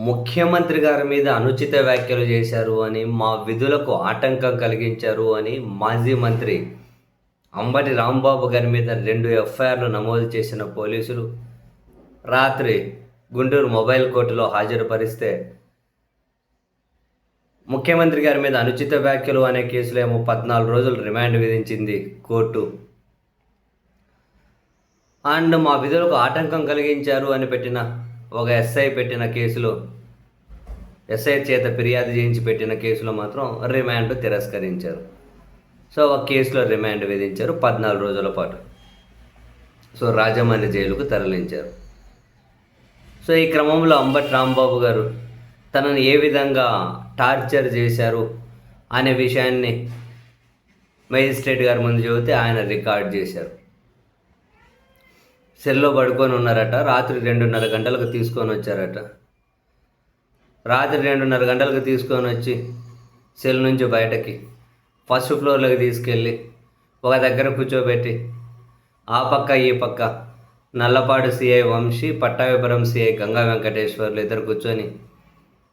ముఖ్యమంత్రి గారి మీద అనుచిత వ్యాఖ్యలు చేశారు అని మా విధులకు ఆటంకం కలిగించారు అని మాజీ మంత్రి అంబటి రాంబాబు గారి మీద రెండు ఎఫ్ఐఆర్లు నమోదు చేసిన పోలీసులు రాత్రి గుంటూరు మొబైల్ కోర్టులో హాజరుపరిస్తే ముఖ్యమంత్రి గారి మీద అనుచిత వ్యాఖ్యలు అనే కేసులో ఏమో పద్నాలుగు రోజులు రిమాండ్ విధించింది కోర్టు. అండ్ మా విధులకు ఆటంకం కలిగించారు అని పెట్టిన ఒక ఎస్ఐ పెట్టిన కేసులో ఎస్ఐ చేత ఫిర్యాదు చేయించి పెట్టిన కేసులో మాత్రం రిమాండ్ తిరస్కరించారు. సో ఒక కేసులో రిమాండ్ విధించారు పద్నాలుగు రోజుల పాటు. సో రాజమండ్రి జైలుకు తరలించారు. సో ఈ క్రమంలో అంబట్ రాంబాబు గారు తనను ఏ విధంగా టార్చర్ చేశారు అనే విషయాన్ని మేజిస్ట్రేట్ గారి ముందు చెబితే ఆయన రికార్డ్ చేశారు. సెల్లో పడుకొని ఉన్నారట రాత్రి రెండున్నర గంటలకు తీసుకొని వచ్చారట. రాత్రి రెండున్నర గంటలకు తీసుకొని వచ్చి సెల్ నుంచి బయటకి ఫస్ట్ ఫ్లోర్లోకి తీసుకెళ్ళి ఒక దగ్గర కూర్చోబెట్టి ఆ పక్క ఈ పక్క నల్లపాడు సిఐ వంశీ పట్టాభిపురం సిఐ గంగా వెంకటేశ్వర్లు ఇద్దరు కూర్చొని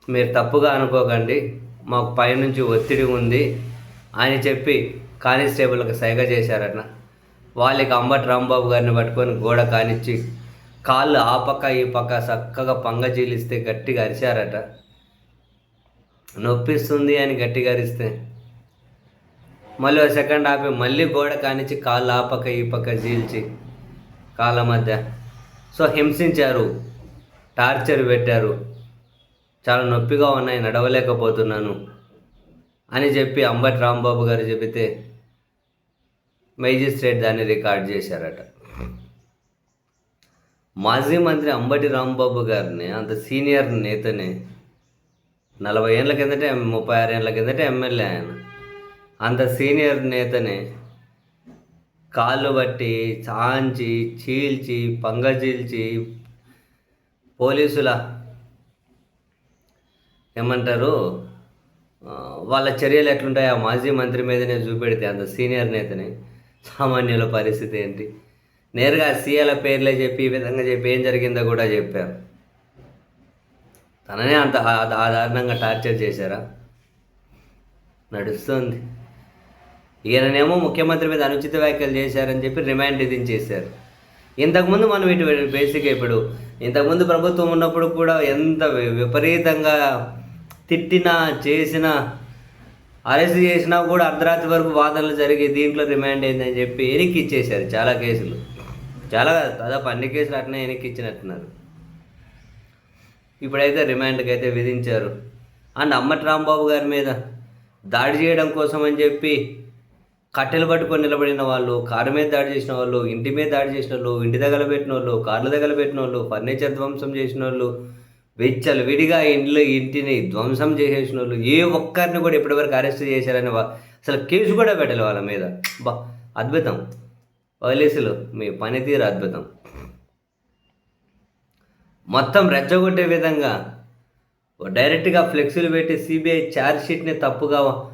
మీరు తప్పుగా అనుకోకండి మాకు పైనుంచి ఒత్తిడి ఉంది అని చెప్పి కానిస్టేబుల్కి సైగ చేశారట. వాళ్ళకి అంబటి రాంబాబు గారిని పట్టుకొని గోడ కానిచ్చి కాళ్ళు ఆ పక్క ఈ పక్క చక్కగా పంగజీలిస్తే గట్టిగా అరిచారట నొప్పిస్తుంది అని గట్టిగా అరిస్తే. మళ్ళీ ఒక సెకండ్ ఆపి మళ్ళీ గోడ కానిచ్చి కాళ్ళు ఆ పక్క ఈ పక్క జీల్చి కాళ్ళ మధ్య. సో హింసించారు టార్చర్ పెట్టారు. చాలా నొప్పిగా ఉన్నాయి నడవలేకపోతున్నాను అని చెప్పి అంబటి రాంబాబు గారు చెబితే మేజిస్ట్రేట్ దాన్ని రికార్డ్ చేశారట. మాజీ మంత్రి అంబటి రాంబాబు గారిని అంత సీనియర్ నేతని నలభై ఏళ్ళ కిందటే ముప్పై ఆరు ఏళ్ళ కిందటే ఎమ్మెల్యే ఆయన. అంత సీనియర్ నేతని కాళ్ళు బట్టి చాంచి చీల్చి పంగచీల్చి పోలీసుల ఏమంటారు వాళ్ళ చర్యలు ఎట్లుంటాయి? ఆ మాజీ మంత్రి మీదనే చూపెడితే అంత సీనియర్ నేతని సామాన్యుల పరిస్థితి ఏంటి? నేరుగా సీఎల పేర్లే చెప్పి ఈ విధంగా చెప్పి ఏం జరిగిందో కూడా చెప్పారు. తననే అంత ఆ- దారుణంగా టార్చర్ చేశారా? నడుస్తుంది. ఈయననేమో ముఖ్యమంత్రి మీద అనుచిత వ్యాఖ్యలు చేశారని చెప్పి రిమాండ్ విధించేశారు. ఇంతకుముందు మనం ఇటు బేసిక్గా ఇప్పుడు ఇంతకుముందు ప్రభుత్వం ఉన్నప్పుడు కూడా ఎంత విపరీతంగా తిట్టినా చేసినా అరెస్ట్ చేసినా కూడా అర్ధరాత్రి వరకు వాదనలు జరిగి దీంట్లో రిమాండ్ అయిందని చెప్పి వెనక్కి ఇచ్చేశారు చాలా కేసులు. చాలా దాదాపు అన్ని కేసులు అట్నే వెనక్కి ఇచ్చినట్టున్నారు ఇప్పుడైతే రిమాండ్కి అయితే విధించారు. అండ్ అమ్మటి రాంబాబు గారి మీద దాడి చేయడం కోసం అని చెప్పి కట్టెలు పట్టుకొని నిలబడిన వాళ్ళు కారు మీద దాడి చేసిన వాళ్ళు ఇంటి మీద దాడి చేసిన వాళ్ళు ఇంటి దగ్గర పెట్టిన వాళ్ళు కార్ల దగ్గర పెట్టిన వాళ్ళు ఫర్నిచర్ ధ్వంసం చేసిన వాళ్ళు వెచ్చలు విడిగా ఇంట్లో ఇంటిని ధ్వంసం చేసేసిన వాళ్ళు ఏ ఒక్కరిని కూడా ఇప్పటివరకు అరెస్ట్ చేశారని అసలు కేసు కూడా పెట్టలే వాళ్ళ మీద. బా అద్భుతం. పోలీసులు మీ పనితీరు అద్భుతం. మొత్తం రెచ్చగొట్టే విధంగా డైరెక్ట్గా ఫ్లెక్సీలు పెట్టి సిబిఐ ఛార్జ్షీట్ని తప్పుగా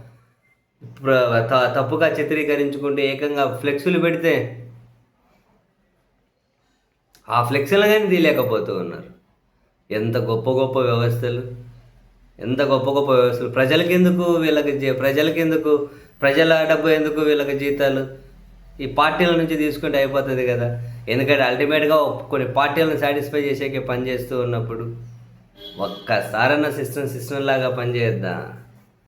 త- తప్పుగా చిత్రీకరించుకుంటే ఏకంగా ఫ్లెక్సీలు పెడితే ఆ ఫ్లెక్సీలు కానీ తీయలేకపోతూ ఉన్నారు. ఎంత గొప్ప గొప్ప వ్యవస్థలు ఎంత గొప్ప గొప్ప వ్యవస్థలు. ప్రజలకి ఎందుకు వీళ్ళకి ప్రజలకెందుకు ప్రజలకి ఎందుకు ప్రజల డబ్బు ఎందుకు వీళ్ళకి జీతాలు? ఈ పార్టీల నుంచి తీసుకుంటే అయిపోతుంది కదా. ఎందుకంటే అల్టిమేట్గా కొన్ని పార్టీలను సాటిస్ఫై చేసేకే పని చేస్తూ ఉన్నప్పుడు ఒక్కసారన్న సిస్టమ్ సిస్టమ్ లాగా పనిచేద్దాం